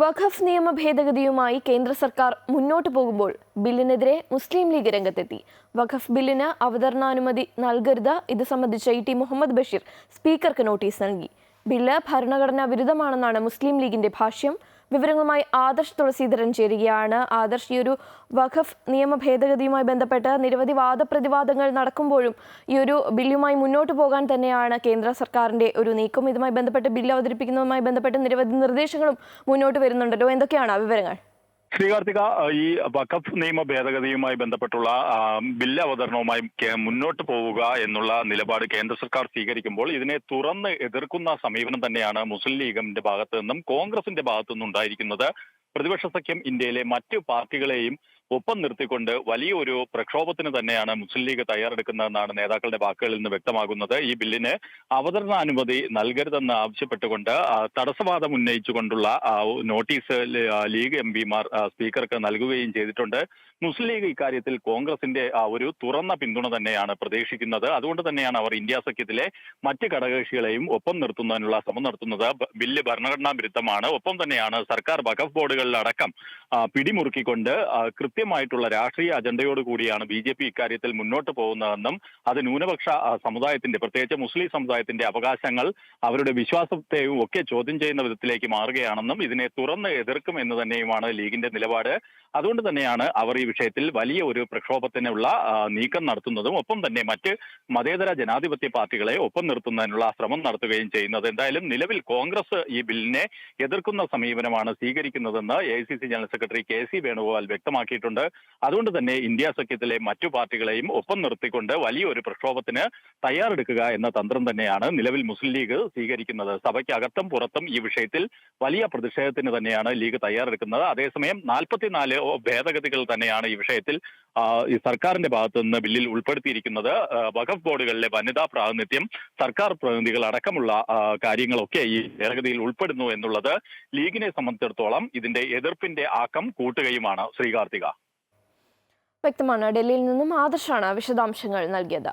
വഖഫ് നിയമ ഭേദഗതിയുമായി കേന്ദ്ര സർക്കാർ മുന്നോട്ടു പോകുമ്പോൾ ബില്ലിനെതിരെ മുസ്ലിം ലീഗ് രംഗത്തെത്തി. വഖഫ് ബില്ലിന് അവതരണാനുമതി നൽകരുത് ഇത് സംബന്ധിച്ച് ഇ ടി മുഹമ്മദ് ബഷീർ സ്പീക്കർക്ക് നോട്ടീസ് നൽകി. ബില്ല് ഭരണഘടനാ വിരുദ്ധമാണെന്നാണ് മുസ്ലിം ലീഗിന്റെ ഭാഷ്യം. വിവരങ്ങളുമായി ആദർശ് തുളസീധരൻ ചേരുകയാണ്. ആദർശ് ഈ ഒരു വഖഫ് നിയമ ഭേദഗതിയുമായി ബന്ധപ്പെട്ട് നിരവധി വാദപ്രതിവാദങ്ങൾ നടക്കുമ്പോഴും ഈ ഒരു ബില്ലുമായി മുന്നോട്ട് പോകാൻ തന്നെയാണ് കേന്ദ്ര സർക്കാരിന്റെ ഒരു നീക്കം. ഇതുമായി ബന്ധപ്പെട്ട് ബില്ല് അവതരിപ്പിക്കുന്നതുമായി ബന്ധപ്പെട്ട് നിരവധി നിർദ്ദേശങ്ങളും മുന്നോട്ട് വരുന്നുണ്ടല്ലോ. എന്തൊക്കെയാണ് വിവരങ്ങൾ? ശ്രീകാർത്തിക ഈ വഖഫ് നിയമ ഭേദഗതിയുമായി ബന്ധപ്പെട്ടുള്ള ബില്ല് അവതരണവുമായി മുന്നോട്ട് പോവുക എന്നുള്ള നിലപാട് കേന്ദ്ര സർക്കാർ സ്വീകരിക്കുമ്പോൾ ഇതിനെ തുറന്ന് എതിർക്കുന്ന സമീപനം തന്നെയാണ് മുസ്ലിം ലീഗിന്റെ ഭാഗത്തു നിന്നും കോൺഗ്രസിന്റെ ഭാഗത്തു നിന്നും ഉണ്ടായിരിക്കുന്നത്. പ്രതിപക്ഷ സഖ്യം ഇന്ത്യയിലെ മറ്റു പാർട്ടികളെയും ഒപ്പം നിർത്തിക്കൊണ്ട് വലിയൊരു പ്രക്ഷോഭത്തിന് തന്നെയാണ് മുസ്ലിം ലീഗ് തയ്യാറെടുക്കുന്നതെന്നാണ് നേതാക്കളുടെ വാക്കുകളിൽ നിന്ന് വ്യക്തമാകുന്നത്. ഈ ബില്ലിന് അവതരണാനുമതി നൽകരുതെന്ന് ആവശ്യപ്പെട്ടുകൊണ്ട് തടസ്സവാദം ഉന്നയിച്ചുകൊണ്ടുള്ള നോട്ടീസ് ലീഗ് എം പിമാർ സ്പീക്കർക്ക് നൽകുകയും ചെയ്തിട്ടുണ്ട്. മുസ്ലിം ലീഗ് ഇക്കാര്യത്തിൽ കോൺഗ്രസിന്റെ ഒരു തുറന്ന പിന്തുണ തന്നെയാണ് പ്രതീക്ഷിക്കുന്നത്. അതുകൊണ്ട് തന്നെയാണ് അവർ ഇന്ത്യ സഖ്യത്തിലെ മറ്റ് ഘടകകക്ഷികളെയും ഒപ്പം നിർത്തുന്നതിനുള്ള ശ്രമം നടത്തുന്നത്. ബില്ല് ഭരണഘടനാ വിരുദ്ധമാണ്. ഒപ്പം തന്നെയാണ് സർക്കാർ വഖഫ് ബോർഡുകളിലടക്കം പിടിമുറുക്കിക്കൊണ്ട് ആ, കൃത്യമായിട്ടുള്ള രാഷ്ട്രീയ അജണ്ടയോട് കൂടിയാണ് ബി ജെ പി ഇക്കാര്യത്തിൽ മുന്നോട്ട് പോകുന്നതെന്നും അത് ന്യൂനപക്ഷ സമുദായത്തിന്റെ പ്രത്യേകിച്ച് മുസ്ലിം സമുദായത്തിന്റെ അവകാശങ്ങൾ അവരുടെ വിശ്വാസത്തെയും ഒക്കെ ചോദ്യം ചെയ്യുന്ന വിധത്തിലേക്ക് മാറുകയാണെന്നും ഇതിനെ തുറന്ന് എതിർക്കും എന്ന് തന്നെയുമാണ് ലീഗിന്റെ നിലപാട്. അതുകൊണ്ട് തന്നെയാണ് അവർ ഈ വിഷയത്തിൽ വലിയ ഒരു പ്രക്ഷോഭത്തിനുള്ള നീക്കം നടത്തുന്നതും ഒപ്പം തന്നെ മറ്റ് മതേതര ജനാധിപത്യ പാർട്ടികളെ ഒപ്പം നിർത്തുന്നതിനുള്ള ശ്രമം നടത്തുകയും ചെയ്യുന്നത്. എന്തായാലും നിലവിൽ കോൺഗ്രസ് ഈ ബില്ലിനെ എതിർക്കുന്ന സമീപനമാണ് സ്വീകരിക്കുന്നതെന്ന് A general secretary K C Venugopal വ്യക്തമാക്കിയിട്ടുണ്ട്. അതുകൊണ്ട് തന്നെ ഇന്ത്യ സഖ്യത്തിലെ മറ്റു പാർട്ടികളെയും ഒപ്പം നിർത്തിക്കൊണ്ട് വലിയൊരു പ്രക്ഷോഭത്തിന് തയ്യാറെടുക്കുക എന്ന തന്ത്രം തന്നെയാണ് നിലവിൽ മുസ്ലിം ലീഗ് സ്വീകരിക്കുന്നത്. സഭയ്ക്കകത്തും പുറത്തും ഈ വിഷയത്തിൽ വലിയ പ്രതിഷേധത്തിന് തന്നെയാണ് ലീഗ് തയ്യാറെടുക്കുന്നത്. അതേസമയം നാൽപ്പത്തിനാല് ഭേദഗതികൾ തന്നെയാണ് ഈ വിഷയത്തിൽ ഈ സർക്കാരിന്റെ ഭാഗത്തു നിന്ന് ബില്ലിൽ ഉൾപ്പെടുത്തിയിരിക്കുന്നത്. വഖഫ് ബോർഡുകളിലെ വനിതാ പ്രാതിനിധ്യം സർക്കാർ പ്രതിനിധികൾ അടക്കമുള്ള കാര്യങ്ങളൊക്കെ ഈ ഭേദഗതിയിൽ ഉൾപ്പെടുന്നു എന്നുള്ളത് ലീഗിനെ സംബന്ധിച്ചിടത്തോളം ഇതിന്റെ എതിർപ്പിന്റെ ആക്കം കൂട്ടുകയുമാണ്. ശ്രീകാർത്തിക വ്യക്തമാണ് ഡൽഹിയിൽ നിന്നും ആദർശാണ് വിശദാംശങ്ങൾ നൽകിയത്